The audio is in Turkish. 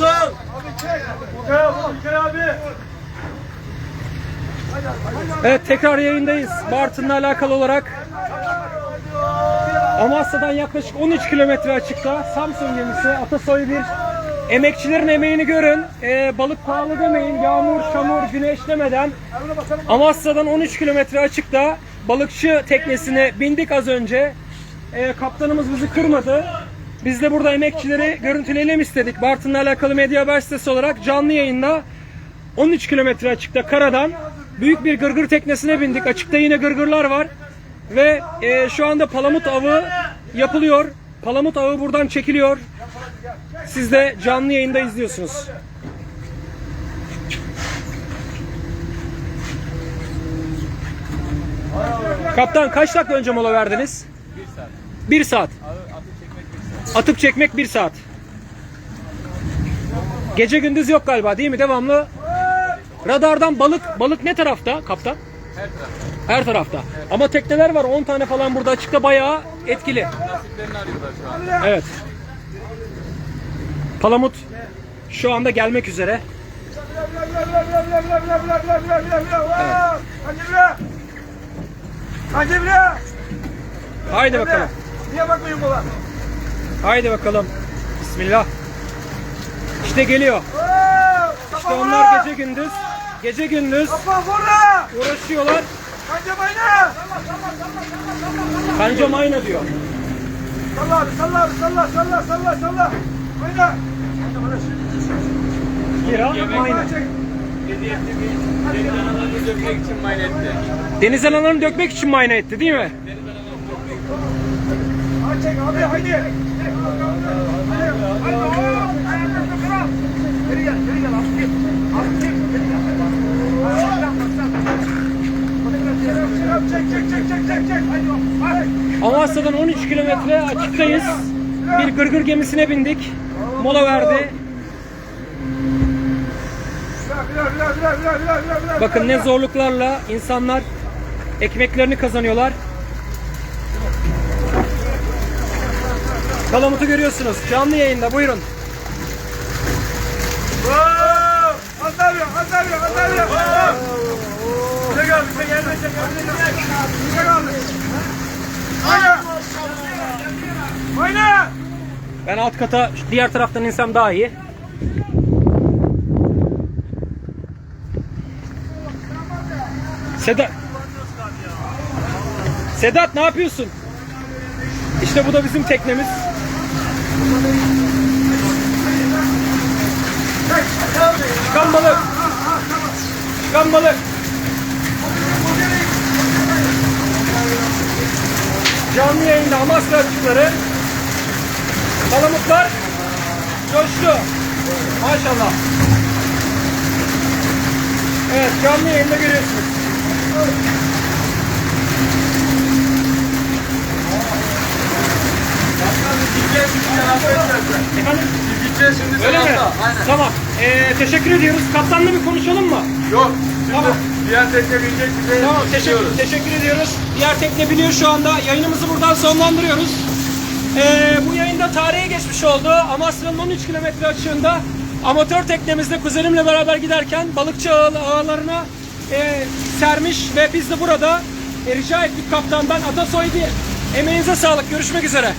mısın? Evet tekrar yayındayız. Bartın'la alakalı olarak. Amasya'dan yaklaşık 13 kilometre açıkta Samsun gemisi Atasoy 1. Emekçilerin emeğini görün. Ee, balık pahalı demeyin. Yağmur, çamur, güneş demeden. Amasya'dan 13 kilometre açıkta balıkçı teknesine bindik az önce. Ee, kaptanımız bizi kırmadı. Biz de burada emekçileri görüntüleyelim istedik. Bartın'la alakalı medya haber sitesi olarak canlı yayında 13 kilometre açıkta karadan büyük bir gırgır teknesine bindik. Açıkta yine gırgırlar var. Ve e, şu anda palamut avı yapılıyor. Palamut avı buradan çekiliyor. Siz de canlı yayında izliyorsunuz. Kaptan kaç dakika önce mola verdiniz? Bir saat. Atıp çekmek bir saat. Gece gündüz yok galiba değil mi? Devamlı Radardan balık balık ne tarafta kaptan? Her tarafta. Her tarafta. Ama tekneler var 10 tane falan burada açıkta bayağı etkili. Nasiplerini arıyorlar şu an. Evet. Palamut şu anda gelmek üzere. Haydi bakalım. Niye bakmıyorsun bana? Haydi bakalım. Bismillah. İşte geliyor. İşte onlar gece gündüz. Gece gündüz uğraşıyorlar. Kanca bayna! Kanca mayna diyor. Salla abi salla abi salla salla salla salla. Mayna. Bayna çek. Deniz analarını dökmek için maynetti. Deniz analarını dökmek için mayna etti değil mi? Hadi abi gel geri gel abi. Abi çek çek. Haydi. Amasya'dan 13 kilometre açıktayız. Bir gırgır gemisine bindik. Mola verdi. Bakın ne zorluklarla insanlar ekmeklerini kazanıyorlar. Kalamutu görüyorsunuz. Canlı yayında buyurun. Çek abi, çek elini çek, elini çek. Çek abi. Oyna. Oyna. Ben alt kata diğer taraftan insem daha iyi. Sedat. Sedat ne yapıyorsun? İşte bu da bizim teknemiz. Çıkan balık. Çıkan balık. Canlı yayında Amasya açıkları. Palamutlar coştu. Maşallah. Evet canlı yayında görüyorsunuz. Efendim? Gideceğiz şimdi Öyle mi? Aynen. Tamam. Ee, teşekkür ediyoruz. Kaptanla bir konuşalım mı? Yok. Şimdi Tamam. diğer tekne binecek bize. Tamam teşekkür, teşekkür ediyoruz. Diğer tekne biliyor şu anda. Yayınımızı buradan sonlandırıyoruz. Ee, bu yayında tarihe geçmiş oldu. Amasya'nın 13 kilometre açığında amatör teknemizde kuzenimle beraber giderken balıkçı ağ- ağlarına e, sermiş ve biz de burada e, rica ettik kaptandan Atasoy 1. Emeğinize sağlık. Görüşmek üzere.